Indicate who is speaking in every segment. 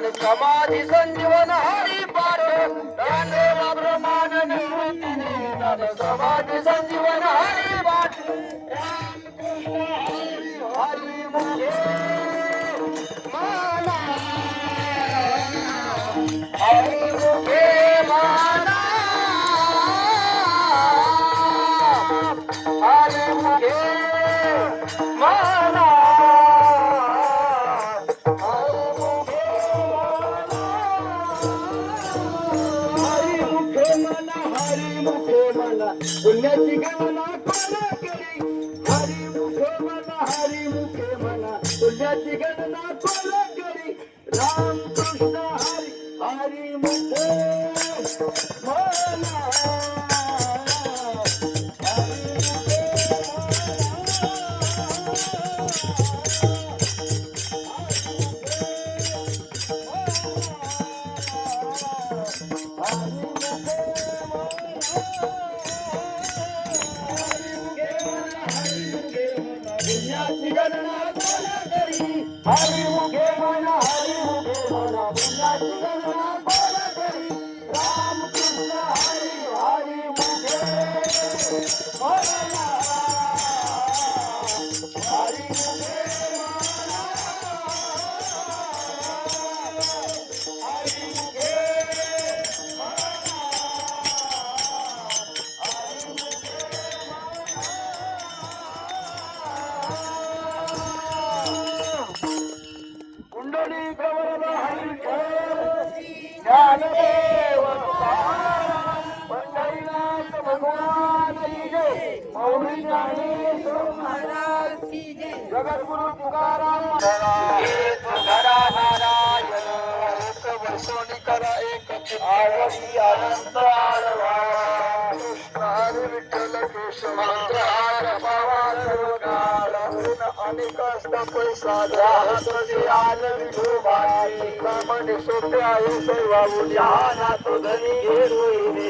Speaker 1: ज्ञान समाधी संजीवन हरी पाठ। देवा प्रमाण निवृत्ती ज्ञान समाधी संजीवन हरी पाठ। हरी मुखे
Speaker 2: पुण्याची कोण करी हरी मुखे हरी मुखे मला. पुण्याची गणना कोण करी. राम कृष्ण हरी हरी मुखे. हो हरी मुखे म्हणा हरी मुखे म्हणा पुण्याची गणना कोण करी राम हरी हरी मुखे म्हणा जगद्गुरु तुकाराम
Speaker 1: एक धरा वर्षोनी करा एक आवडी अनंत आळवा कृष्ण विठ्ठल केशव मंत्र हार पावा सर्व काळ अनेक असत पैसा राहत जे आल विठोबाई कामने सोपे आहे सर्व उद्याना तो धनी घेरोईने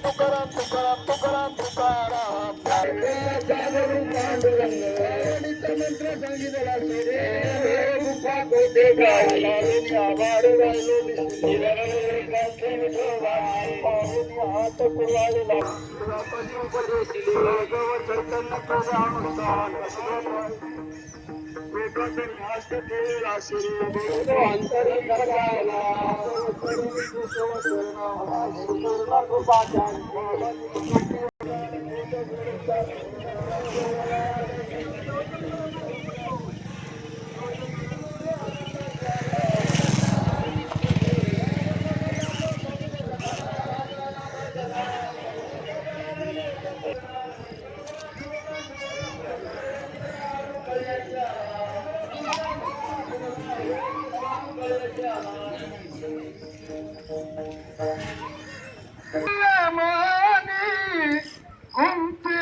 Speaker 1: तुकाराम तुकाराम तुकाराम तुकाराम
Speaker 2: मंत्र सांगितला आभार राहिलो हात कुरवाळला
Speaker 1: मनी గుంపి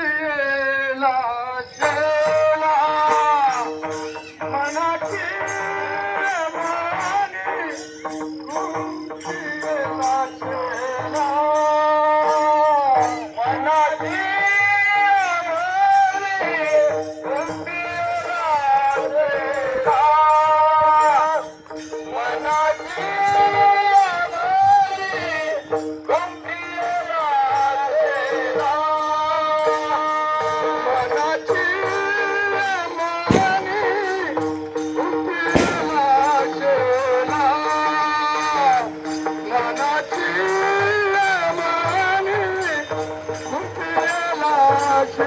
Speaker 1: Oh,